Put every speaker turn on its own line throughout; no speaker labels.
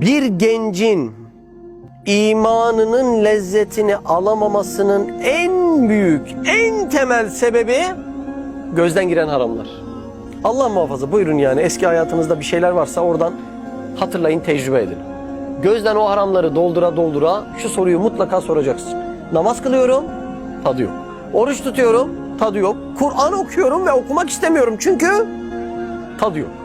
Bir gencin imanının lezzetini alamamasının en büyük, en temel sebebi gözden giren haramlar. Allah muhafaza buyurun yani eski hayatınızda bir şeyler varsa oradan hatırlayın, tecrübe edin. Gözden o haramları doldura doldura şu soruyu mutlaka soracaksın. Namaz kılıyorum, tadı yok. Oruç tutuyorum, tadı yok. Kur'an okuyorum ve okumak istemiyorum çünkü tadı yok.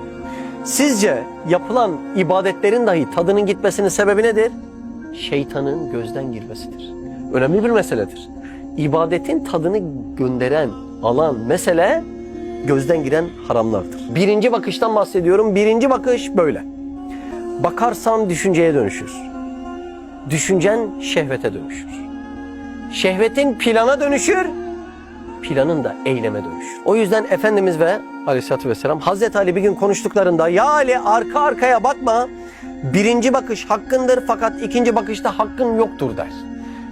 Sizce yapılan ibadetlerin dahi tadının gitmesinin sebebi nedir? Şeytanın gözden girmesidir. Önemli bir meseledir. İbadetin tadını gönderen, alan mesele gözden giren haramlardır. Birinci bakıştan bahsediyorum. Birinci bakış böyle. Bakarsan düşünceye dönüşür. Düşüncen şehvete dönüşür. Şehvetin plana dönüşür. Planın da eyleme dönüşür. O yüzden Efendimiz ve Aleyhisselatü Vesselam Hazreti Ali bir gün konuştuklarında ya Ali arka arkaya bakma. Birinci bakış hakkındır fakat ikinci bakışta hakkın yoktur der.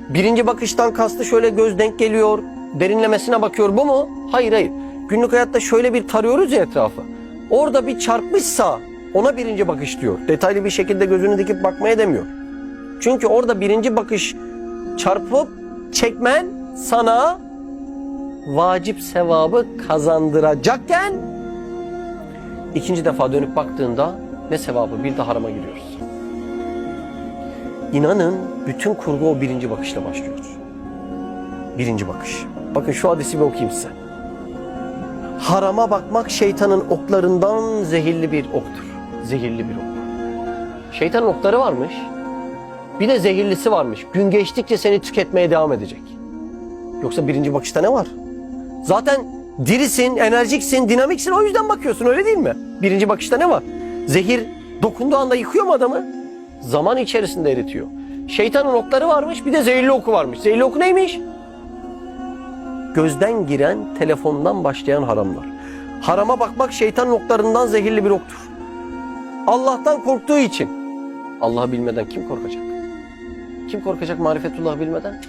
Birinci bakıştan kastı şöyle göz denk geliyor, derinlemesine bakıyor bu mu? Hayır hayır. Günlük hayatta şöyle bir tarıyoruz ya etrafı. Orada bir çarpmışsa ona birinci bakış diyor. Detaylı bir şekilde gözünü dikip bakmaya demiyor. Çünkü orada birinci bakış çarpıp çekmen sana vacip sevabı kazandıracakken ikinci defa dönüp baktığında ne sevabı bir de harama giriyoruz. İnanın bütün kurgu o birinci bakışla başlıyor. Birinci bakış. Bakın şu hadisi bir okuyayım size. Harama bakmak şeytanın oklarından zehirli bir oktur. Zehirli bir ok. Şeytanın okları varmış. Bir de zehirlisi varmış. Gün geçtikçe seni tüketmeye devam edecek. Yoksa birinci bakışta ne var? Zaten dirisin, enerjiksin, dinamiksin o yüzden bakıyorsun öyle değil mi? Birinci bakışta ne var? Zehir dokunduğu anda yıkıyor mu adamı? Zaman içerisinde eritiyor. Şeytanın okları varmış bir de zehirli oku varmış. Zehirli oku neymiş? Gözden giren, telefondan başlayan haramlar. Harama bakmak şeytanın oklarından zehirli bir oktur. Allah'tan korktuğu için. Allah'ı bilmeden kim korkacak? Kim korkacak marifetullah bilmeden?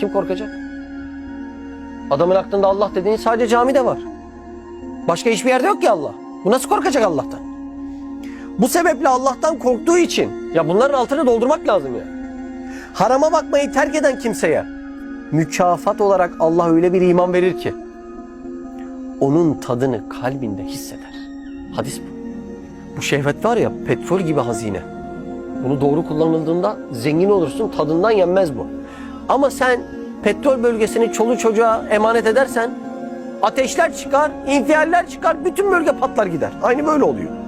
Kim korkacak? Adamın aklında Allah dediğin sadece camide var. Başka hiçbir yerde yok ki Allah. Bu nasıl korkacak Allah'tan? Bu sebeple Allah'tan korktuğu için ya bunların altını doldurmak lazım ya. Harama bakmayı terk eden kimseye mükafat olarak Allah öyle bir iman verir ki onun tadını kalbinde hisseder. Hadis bu. Bu şehvet var ya petrol gibi hazine. Bunu doğru kullanıldığında zengin olursun tadından yenmez bu. Ama sen petrol bölgesini çolu çocuğa emanet edersen ateşler çıkar, infialler çıkar, bütün bölge patlar gider. Aynı böyle oluyor.